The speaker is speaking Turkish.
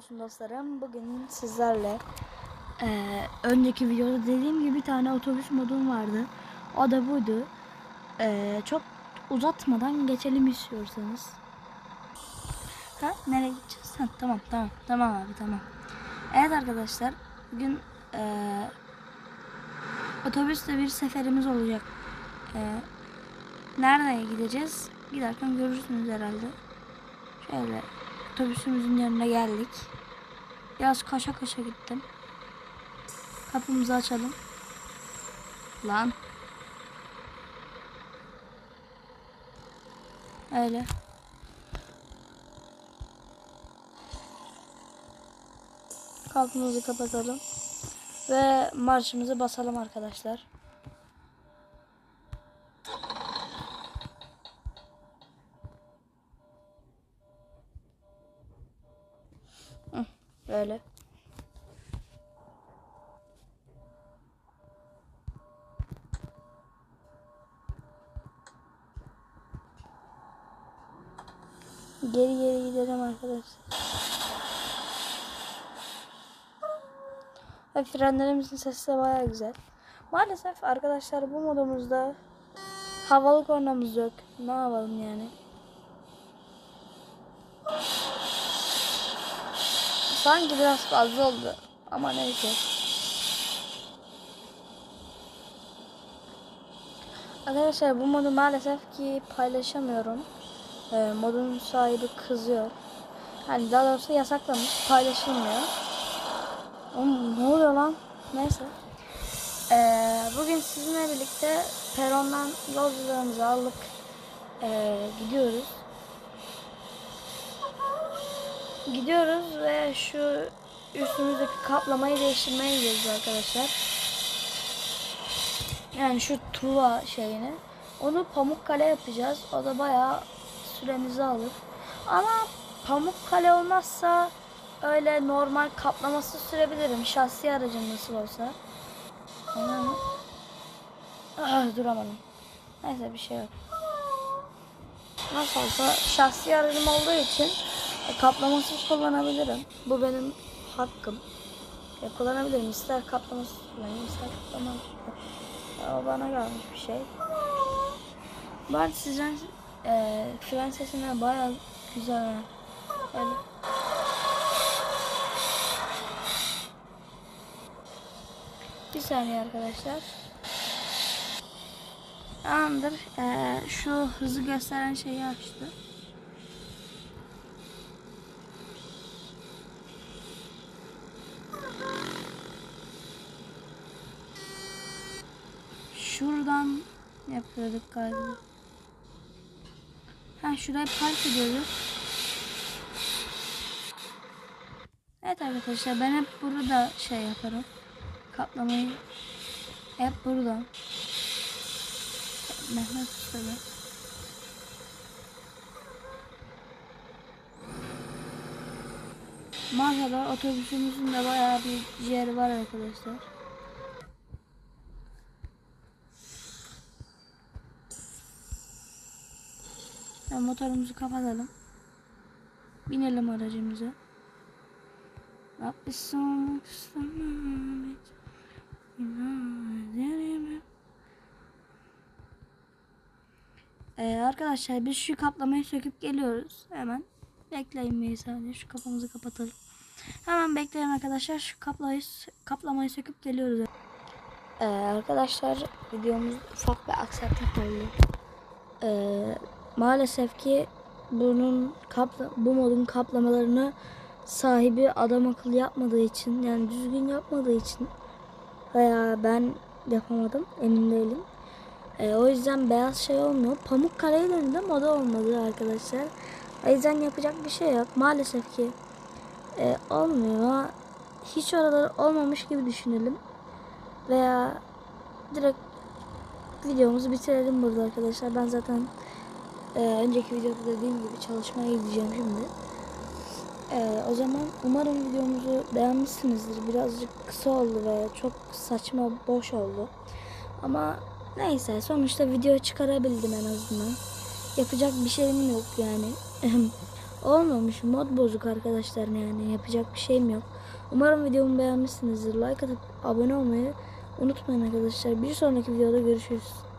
olsun dostlarım. Bugün sizlerle eee, önceki videoda dediğim gibi bir tane otobüs modum vardı. O da buydu. Eee, çok uzatmadan geçelim istiyorsanız. Ha nereye gideceğiz? Ha, tamam tamam tamam abi tamam. Evet arkadaşlar bugün eee otobüste bir seferimiz olacak. Eee nereye gideceğiz? Giderken görürsünüz herhalde. Şöyle otobüsümüzün yanına geldik. Biraz kaşa kaşa gittim. Kapımızı açalım. Lan. Öyle. Kapımızı kapatalım. Ve marşımızı basalım arkadaşlar. Böyle. Geri geri gidelim arkadaşlar. Ve frenlerimizin sesi de baya güzel. Maalesef arkadaşlar bu modumuzda havalı kornamız yok. Ne yapalım yani? Sanki biraz fazla oldu. Ama neyse. Arkadaşlar bu modu maalesef ki paylaşamıyorum. Ee, modun sahibi kızıyor. Yani daha doğrusu yasaklamış. Paylaşılmıyor. Oğlum ne oluyor lan? Neyse. Ee, bugün sizinle birlikte perondan yolcularımızı aldık. Ee, gidiyoruz. Gidiyoruz ve şu üstümüzdeki kaplamayı değiştirmeye gidiyoruz arkadaşlar. Yani şu tuva şeyini. Onu Pamukkale yapacağız. O da bayağı süremizi alır. Ama Pamukkale olmazsa öyle normal kaplaması sürebilirim. Şahsi aracım nasıl olsa. Mı? Ah, duramadım. Neyse bir şey yok. Nasıl olsa şahsi aracım olduğu için kaplamasız kullanabilirim. Bu benim hakkım. E, kullanabilirim. İster kaplamasız kullanayım, ister kaplamasız. O bana gelmiş bir şey. Ben sizden e, fren sesine bayağı güzel. Öyle. Bir saniye arkadaşlar. Tamamdır. E, şu hızı gösteren şeyi açtı. Şuradan yapıyorduk galiba. Ha şuraya park ediyoruz. Evet arkadaşlar ben hep burada şey yaparım. Kaplamayı hep burada. Mehmet Usta'da. Maşallah otobüsümüzün de bayağı bir yeri var arkadaşlar. Ya motorumuzu kapatalım. Binelim aracımıza. Rabbi sormak istemem Ee, arkadaşlar biz şu kaplamayı söküp geliyoruz. Hemen bekleyin bir saniye. Şu kapımızı kapatalım. Hemen bekleyin arkadaşlar. Şu kaplamayı, kaplamayı söküp geliyoruz. Ee, arkadaşlar videomuz ufak bir aksaklık oldu. Ee, maalesef ki bunun kapla bu modun kaplamalarını sahibi adam akıllı yapmadığı için yani düzgün yapmadığı için veya ben yapamadım emin değilim. Ee, o yüzden beyaz şey olmuyor. Pamuk Kale'nin de moda olmadı arkadaşlar. O yüzden yapacak bir şey yok. Maalesef ki e, olmuyor. Hiç oralar olmamış gibi düşünelim. Veya direkt videomuzu bitirelim burada arkadaşlar. Ben zaten e, önceki videoda dediğim gibi çalışmaya gideceğim şimdi. E, o zaman umarım videomuzu beğenmişsinizdir. Birazcık kısa oldu ve çok saçma, boş oldu. Ama neyse sonuçta video çıkarabildim en azından. Yapacak bir şeyim yok yani. olmamış. Mod bozuk arkadaşlar yani yapacak bir şeyim yok. Umarım videomu beğenmişsinizdir. Like atıp abone olmayı unutmayın arkadaşlar. Bir sonraki videoda görüşürüz.